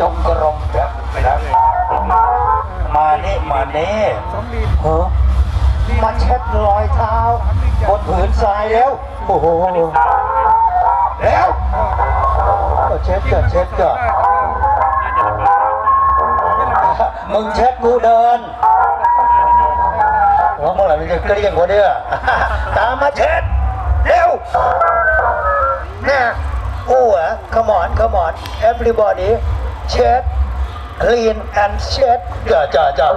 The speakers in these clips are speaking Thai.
จงกรมครับครับมาเน่มานี่สองลีนเฮ้อมาเช็ดรอยเท้าบนผืนทรายแล้ว โอ้โหแล้วก็เช็ดก็เช็ดก็มึงเช็ดกูเดินว่าเมื่อไหร่มันจะเกลี้ยงกว่านี้อะตามมาเช็ดเร็วเนี่ยโอ้อะ come on come on everybody เช็ด clean and เช็ดจ้าจ้าจ้า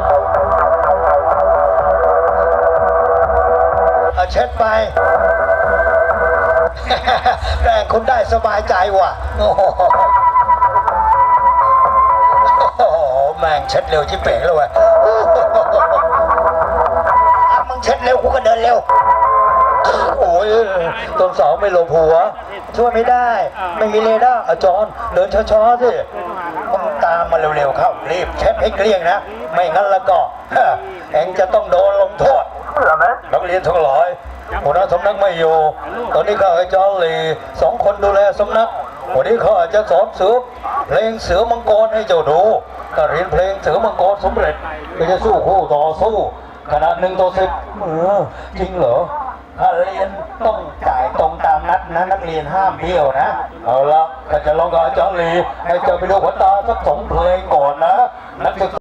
เอาเช็ดไป แม่งคุณได้สบายใจว่ะ โอ้โหโอ้โหแม่งเช็ดเร็วชิบเป๋งเลยว่ะโอ้โหอะมึงเช็ดเร็วกูก็เดินเร็ว ตรงเสาไม่หลบหัว ช่วยไม่ได้ ไม่มีเรดาร์อะจอนเดินช้าๆสิมึงตามมาเร็วๆเข้ารีบเช็ดให้เกลี้ยงนะ ไม่งั้นแล้วก็เองจะต้องโดนลงโทษนักเรียนทั้งหลายหัวหน้าสำนักไม่อยู่ ตอนนี้ข้าอาจารย์ลีสองคนดูแลสำนัก วันนี้ข้าจะสอนเสือเพลงเสือมังกรให้เจ้าดูถ้าเรียนเพลงเสือมังกรสำเร็จก็จะสู้คู่ต่อสู้ขนาดหนึ่งต่อสิบเออจริงเหรอ เรียนต้องจ่ายตรงตามนัดนะนักเรียนห้ามเที่ยวนะ เอาละก็จะลองกับอาจารย์ลีให้เจอไปดูผลตาสักสองเพลงก่อนนะนักศึกษา